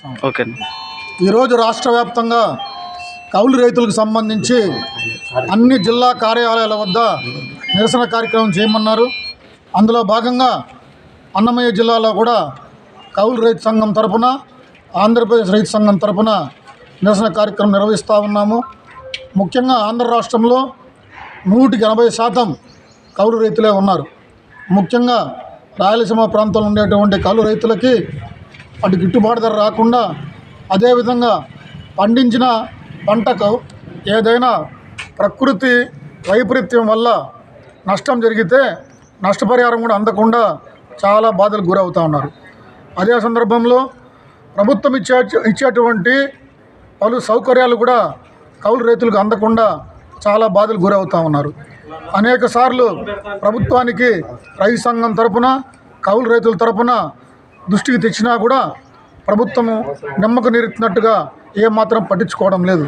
Okay. ఈరోజు రాష్ట్ర వ్యాప్తంగా కౌలు రైతులకు సంబంధించి అన్ని జిల్లా కార్యాలయాల వద్ద నిరసన కార్యక్రమం చేయమన్నారు. అందులో భాగంగా అన్నమయ్య జిల్లాలో కూడా కౌలు రైతు సంఘం తరపున ఆంధ్రప్రదేశ్ రైతు సంఘం తరపున నిరసన కార్యక్రమం నిర్వహిస్తూ ఉన్నాము. ముఖ్యంగా ఆంధ్ర రాష్ట్రంలో నూటికి ఎనభై శాతం కౌలు రైతులే ఉన్నారు. ముఖ్యంగా రాయలసీమ ప్రాంతంలో ఉండేటువంటి కౌలు రైతులకి అటు గిట్టుబాటు ధర రాకుండా అదేవిధంగా పండించిన పంటకు ఏదైనా ప్రకృతి వైపరీత్యం వల్ల నష్టం జరిగితే నష్టపరిహారం కూడా అందకుండా చాలా బాధలు గురవుతూ ఉన్నారు. అదే సందర్భంలో ప్రభుత్వం ఇచ్చే ఇచ్చేటువంటి పలు సౌకర్యాలు కూడా కౌలు రైతులకు అందకుండా చాలా బాధలు గురవుతూ ఉన్నారు. అనేక సార్లు ప్రభుత్వానికి రైతు సంఘం తరపున కౌలు రైతుల తరపున దృష్టికి తెచ్చినా కూడా ప్రభుత్వము నిమ్మకు నీరెత్తినట్టుగా ఏమాత్రం పట్టించుకోవడం లేదు.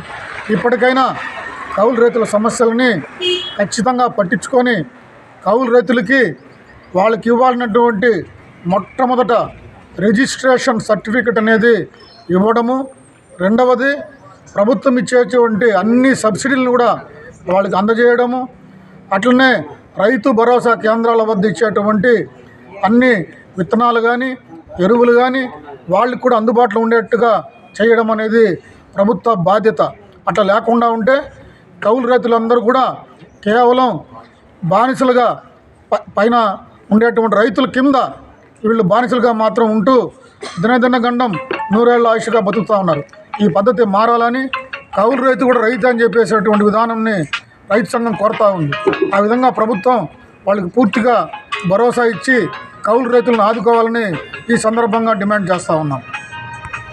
ఇప్పటికైనా కౌలు రైతుల సమస్యలని ఖచ్చితంగా పట్టించుకొని కౌలు రైతులకి వాళ్ళకి ఇవ్వాలన్నటువంటి మొట్టమొదట రిజిస్ట్రేషన్ సర్టిఫికెట్ అనేది ఇవ్వడము. రెండవది ప్రభుత్వం ఇచ్చేటువంటి అన్ని సబ్సిడీలను కూడా వాళ్ళకి అందజేయడము. అట్లనే రైతు భరోసా కేంద్రాల వద్ద ఇచ్చేటువంటి అన్ని విత్తనాలు కానీ ఎరువులు కానీ వాళ్ళకి కూడా అందుబాటులో ఉండేట్టుగా చేయడం అనేది ప్రభుత్వ బాధ్యత. అట్లా లేకుండా ఉంటే కౌలు రైతులందరూ కూడా కేవలం బానిసలుగా ప- పైన ఉండేటువంటి రైతుల కింద వీళ్ళు బానిసలుగా మాత్రం ఉంటూ దినదిన గండం నూరేళ్ళ ఆయుష్గా బతుకుతూ ఉన్నారు. ఈ పద్ధతి మారాలని కౌలు రైతు కూడా రైతు అని చెప్పేసేటువంటి విధానంని రైతు సంఘం కోరుతూ ఉంది. ఆ విధంగా ప్రభుత్వం వాళ్ళకి పూర్తిగా భరోసా ఇచ్చి కౌలు రైతులను ఆదుకోవాలని ఈ సందర్భంగా డిమాండ్ చేస్తూ ఉన్నాం.